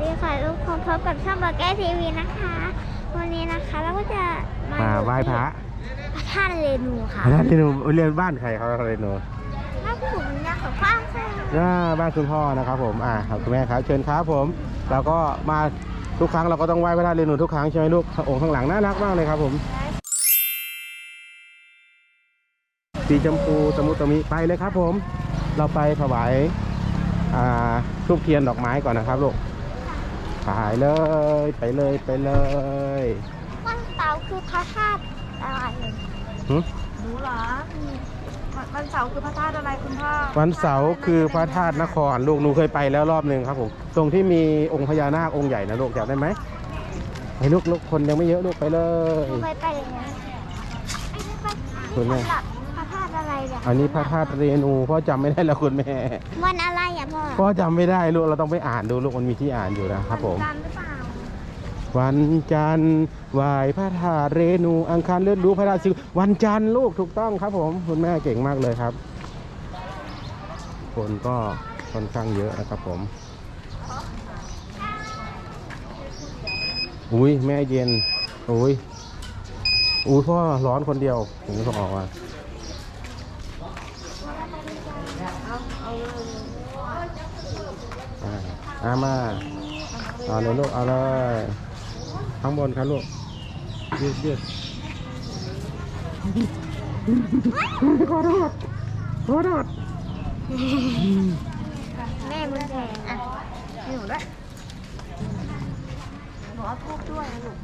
ดีค่ะทุกคนพบกับช่องบล็อกแก้ทีวีนะคะ วันนี้นะคะเราก็จะมามาไหว้พระพระธาตุเรนูค่ะแล้วที่หนูเรียนบ้านใครเขาอะไรหนูถ้าผมอยากขอฟ้าค่ะอ่าบ้านคุณพ่อนะครับผมอ่าครับคุณแม่ครับเชิญครับผมเราก็มาทุกครั้งเราก็ต้องไหว้พระธาตุเรนูทุกครั้งใช่ไหมลูกองค์ข้างหลังน่ารักมากเลยครับผม สีชมพูตะมุตะมิไปเลยครับผม เราไปถวายอ่าทูบเทียนดอกไม้ก่อนนะครับลูก ไปเลยไปเลยไปเลยวันเสาร์คือพระธาตุอะไรหึรู้เหรอวันวันเสาร์คือพระธาตุอะไรคุณพ่อวันเสาร์คือพระธาตุนครลูกหนูเคยไปแล้วรอบหนึ่งครับผมตรงที่มีองค์พญานาคองค์ใหญ่นะลูกจำได้ไหมไปลูกลูกคนยังไม่เยอะลูกไปเลย หนูเคยไปเลยนะไอ้นี่ปะคุณแม่ เนี่ยอันนี้พระธาตุเรนูพ่อจำไม่ได้แล้วคุณแม่ วันอะไรอะพ่อพ่อจำไม่ได้ลูกเราต้องไปอ่านดูลูกมันมีที่อ่านอยู่นะครับผมจันทร์หรือเปล่าวันจันทร์ไหวพระธาตุเรนูอังคารเลื่อนรู้พระธาตุสิววันจันทร์ลูกถูกต้องครับผม คุณแม่เก่งมากเลยครับ คนก็ค่อนข้างเยอะนะครับผม อุ้ยแม่เย็น อุ้ยอุ้ยพ่อร้อนคนเดียวผมก็ออกมา อ่าเอามาเอาเลยลูกเอาเลยข้างบนครับลูกยืดยืดขอโทษขอโทษแม่บุญแทนอะหนูด้วยหนูเอาทูบด้วยนะลูก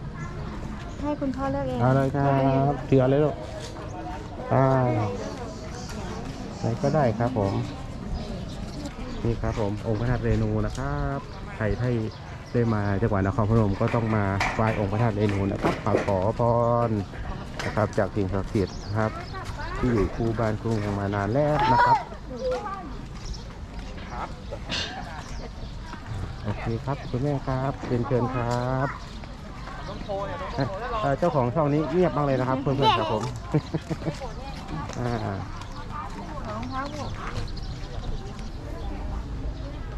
ให้คุณพ่อเลือกเองเอาเลยครับถือเอาเลยลูกอ่าไหนก็ได้ครับผม นี่ครับผมองค์พระธาตุเรนูนะครับใครที่ได้มาจังหวัดนครพนมก็ต้องมาไหว้องค์พระธาตุเรนูนะครับมาขอพรนะครับ จากสิ่งศักดิ์สิทธิ์นะครับ ที่อยู่คู่บ้านคู่เมืองมานานแล้วนะครับโอเคครับคุณแม่ครับเชิญเชิญครับเอ่อเอ่อเจ้าของช่องนี้เงียบมากเลยนะครับเพื่อนๆครับผมอ่า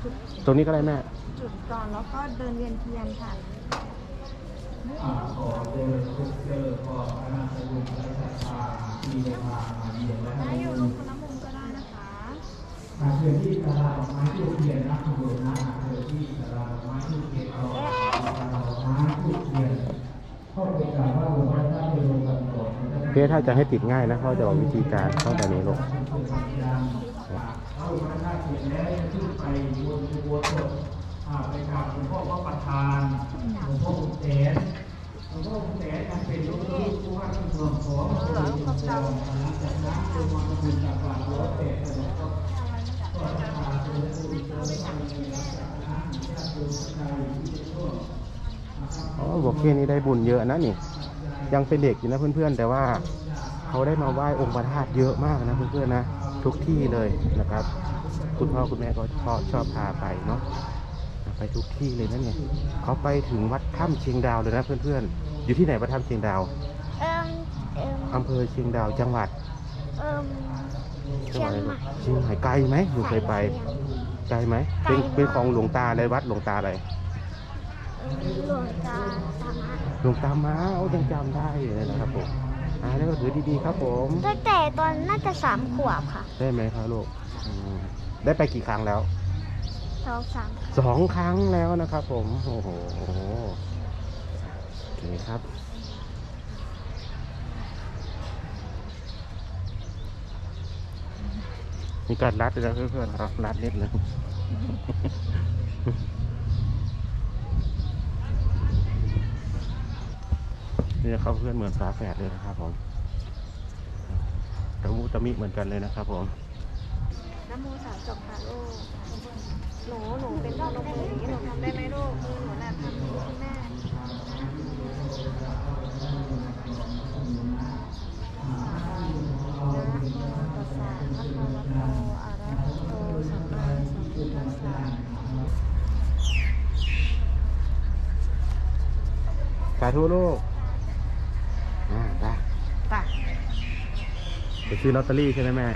รองเท้าลูกตรงนี้ก็ได้แม่ จุดก่อนแล้วก็เดินเวียนเทียนค่ะได้อยู่ลงคนละมุมก็ได้นะคะเพื่อถ้าจะให้ติดง่ายนะเขาจะบอกวิธีการเข้าแต่นี้ลง ว่าเข้ามาไปบนตัวตนไปกราบหลวงพ่อพระประธานหลวงพ่อคุณแสนหลวงพ่อคุณแสนยังเป็นลูกลูกผู้ว่าการเมืองของพระพุทธเจ้าหลังจากนั้นจึงมาทำบุญตักบาตรร้อยแปดถนนก็ก็รักษาตัวผู้เจอในหลังจากนั้นญาติโยมใจที่จะช่วยอ๋อบอกแค่นี้ได้บุญเยอะนะนี่ ยังเป็นเด็กอยู่นะเพื่อนๆ แต่ว่าเขาได้มาไหว้องค์พระธาตุเยอะมากนะเพื่อนๆนะ ทุกที่เลยนะครับ คุณพ่อคุณแม่ก็ชอบชอบพาไปเนาะไปทุกที่เลยนะเนี่ยเขาไปถึงวัดถ้ำเชียงดาวเลยนะเพื่อนๆ อยู่ที่ไหนวัดถ้ำเชียงดาวเอิมเอิมอำเภอเชียงดาวจังหวัดเอิมจัเชียงหวัดอะไรใหม่ลูกเชียงใหม่ไกลไหมหนูเคยไปไกลไหมเป็นไกลมากเป็นของหลวงตาอะไรวัดหลวงตาอะไรหลวงตาสามารถหลวงตาม้าโอ้ยังจำได้เลยนะครับผม อ่าแล้วก็ถือดีๆครับผมตั้งแต่ตอนน่าจะสามขวบค่ะได้ไหมครับลูกอืมได้ไปกี่ครั้งแล้วสองสามสองครั้งแล้วนะครับผมโอ้โหโอเคครับ มีการรัดด้วยนะเพื่อนๆครับรัดนิดนึง นี่นะครับเพื่อนเหมือนฝาแฝดเลยนะครับผมตะมุตะมิเหมือนกันเลยนะครับผมน้ำมูสามจบค่ะลูกหนูหนูเป็นพ่อลงมืออย่างนี้หนูทำได้ไหมลูกมือหนูน่ะทำให้แม่นะโมตัสสะภะคะวะโตอะระหะโตสัมมาสัมพุทธัสสะสาธุลูก อ่าไป ไป ไปซื้อลอตเตอรี่ใช่ไหมแม่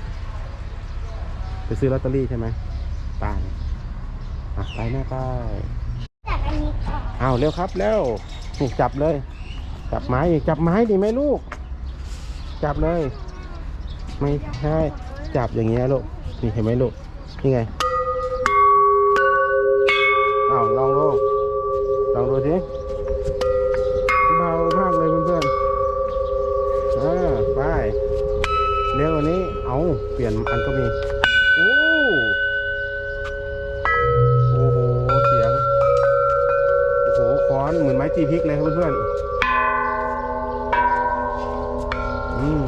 ไปซื้อลอตเตอรี่ใช่ไหมไปอะไปแม่ไปจากอันเอาเร็วครับเร็วนี่จับเลย จับไม้อีกจับไม้ดิไหมลูก จับเลย ไม่ใช่จับอย่างเงี้ยลูกนี่เห็นไหมลูกนี่ไงเอาลองดูลองดูสิเบามากเลยเพื่อนๆเออไป เร็วกว่านี้ เอาเปลี่ยนอันก็มี โอ้ โอ้โห เสียง โอ้โหค้อนเหมือนไม้ตีพริกเลยครับเพื่อนๆอืม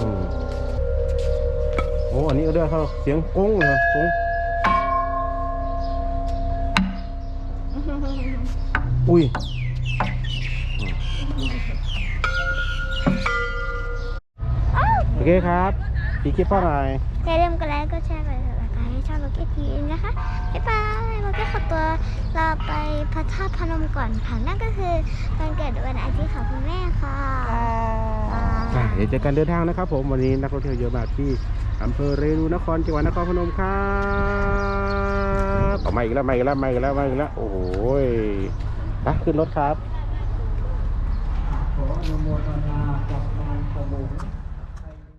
โอ้ อันนี้ก็เดือดเขาเสียงกุ้งเลยกุ้งอุ้ยโอเคครับ ปีคลิปเท่าไหร่อย่าลืมกดไลค์กดแชร์กดติดตามให้ช่องโลกทีวีนะคะบ๊ายบายโลกขอตัวลาไปพระธาตุพนมก่อนค่ะนั่นก็คือวันเกิดวันอาทิตย์ของคุณแม่ค่ะอะเดี๋ยวเจอกันเดินทางนะครับ ผมวันนี้นักท่องเที่ยวเยอะมากที่อำเภอเรนูนครจังหวัดนครพนมครับต่อมาอีกแล้วมาอีกแล้วมาอีกแล้วมาอีกแล้วโอ้โหยไปขึ้นรถครับขออนุโมทนากับนางสมุน